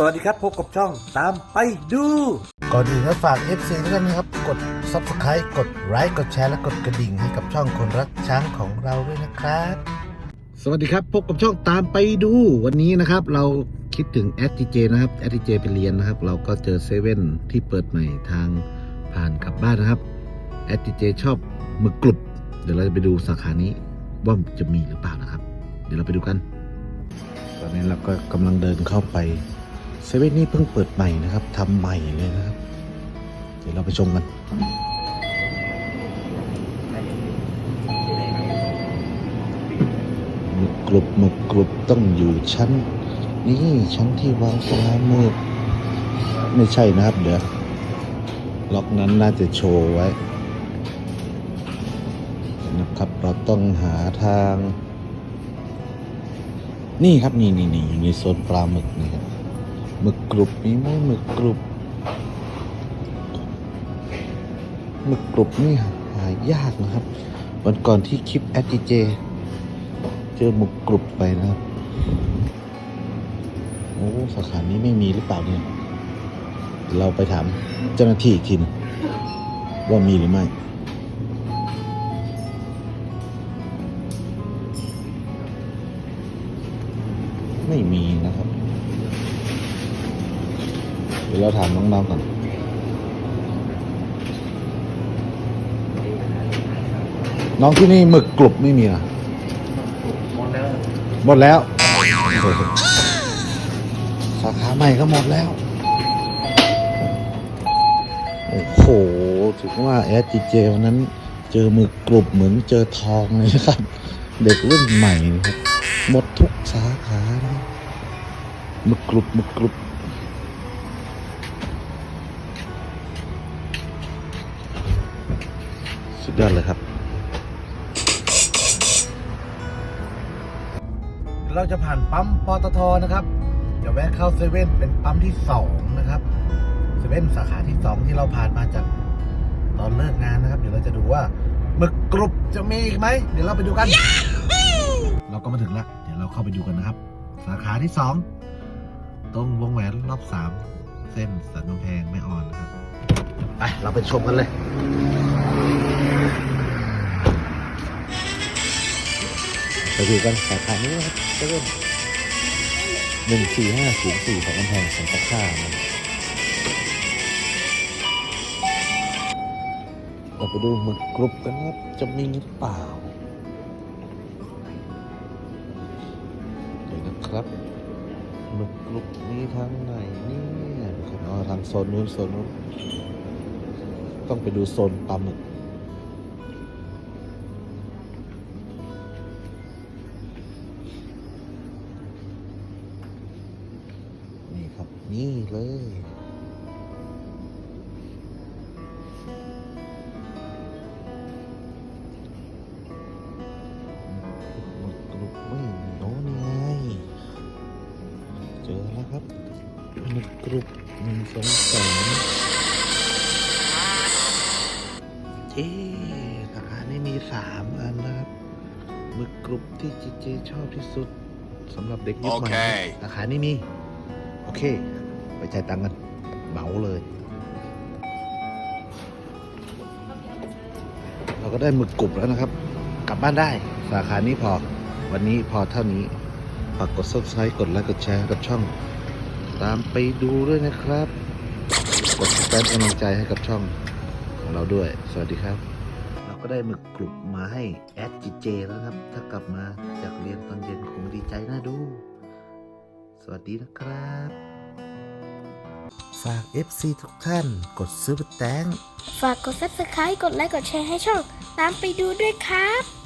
สวัสดีครับพบกับช่องตามไปดู ก่อนอื่นก็ฝาก FC ทุกท่านนะครับ กด Subscribe กดไลค์กดแชร์และกดกระดิ่งให้กับช่องคนรักช้างของเราด้วยนะครับ สวัสดีครับพบกับช่องตามไปดู วันนี้นะครับเราคิดถึง s t j นะครับ s t j ไปเรียนนะครับ เราก็เจอเซเว่นที่เปิดใหม่ทางผ่านกลับบ้านนะครับ s t j ชอบหมึกกรุบเดี๋ยวเราจะไปดูสาขานี้ว่าจะมีหรือเปล่านะครับ เดี๋ยวเราไปดูกัน ตอนนี้เราก็กำลังเดินเข้าไป เซเว่นนี่เพิ่งเปิดใหม่นะครับทำใหม่เลยนะครับ เดี๋ยวเราไปชมกันหมึกกรุบหมึกกรุบต้องอยู่ชั้น นี่ชั้นที่วางปลาหมึกไม่ใช่นะครับ เดี๋ยวล็อกนั้นน่าจะโชว์ไว้นะครับเราต้องหาทาง นี่ครับนี่นี่นี่อยู่ในโซนปลาหมึกนี่ครับ หมึกกรุบมีไหมหมึกกรุบหมึกกรุบนี่หายากนะครับ วันก่อนที่คลิปแอดเจเจอหมึกกรุบไปนะครับโอ้สาขานี้ไม่มีหรือเปล่าเนี่ย เราไปถามเจ้าหน้าที่อีกทีนึงว่ามีหรือไม่ไม่มีนะครับ เดี๋ยวเราถามน้องๆก่อนน้องที่นี่หมึกกรุบไม่มีเหรอหมดแล้วสาขาใหม่ก็หมดแล้ว โอ้โหถึงว่าแอดจีเจวันนั้น เจอหมึกกรุบเหมือนเจอทองเลยนะครับ เด็กรุ่นใหม่ครับหมดทุกสาขาหมึกกรุบหมึกกรุบ สุดยอดเลยครับ เราจะผ่านปั๊มปตทนะครับจะแวะเข้าเซเว่นเป็นปั๊มที่สองนะครับเซเว่นสาขาที่สองที่เราผ่านมาจากตอนเลิกงานนะครับ เดี๋ยวเราจะดูว่าหมึกกรุบจะมีอีกไหมเดี๋ยวเราไปดูกัน เราก็มาถึงแล้วเดี๋ยวเราเข้าไปดูกันนะครับ สาขาที่สองตรงวงแหวนรอบสามเส้นสันกำแพงไม่อ่อนนะครับ ไป เราไปชมกันเลยไปดูกันสาขานี้นะครับเซเว่นหนึ่งสี่ห้าศูนย์สี่ของกำแพงสันตะค่านะครับเราไปดูหมึกกรุบกันครับจะมีหรือเปล่าเดี๋ยวนะครับหมึกกรุบมีทางไหนเนี่ยนะครับอ๋อทางโซนนู้นโซนนู้น ต้องไปดูโซนปลาหมึกนี่ครับ นี่เลยหมึกกรุบไม่มีโอ้นี่ไงเจอแล้วครับหมึกกรุบหนึ่งสองสาม เจ๊ราคานี้มีสามอันนะครับหมึกกรุบที่เจเจชอบที่สุดสำหรับเด็กยุคใหม่นะโอเคราคานี้มี โอเค ไปจ่ายตังค์กันเหมาเลย เราก็ได้หมึกกรุบแล้วนะครับ กลับบ้านได้ สาขานี้พอ วันนี้พอเท่านี้ ฝากกด subscribe กดไลค์กดแชร์ให้กับช่อง ตามไปดูด้วยนะครับ กดแสดงกำลังใจให้กับช่อง ของเราด้วย สวัสดีครับ เราก็ได้หมึกกรุบมาให้แอดจีเจแล้วครับ ถ้ากลับมาจากเรียนตอนเย็นคงดีใจน่าดู สวัสดีนะครับ ฝาก FC ทุกท่านกดซื้อแตงฝากกด subscribe กดไลค์กดแชร์ให้ช่อง ตามไปดูด้วยครับ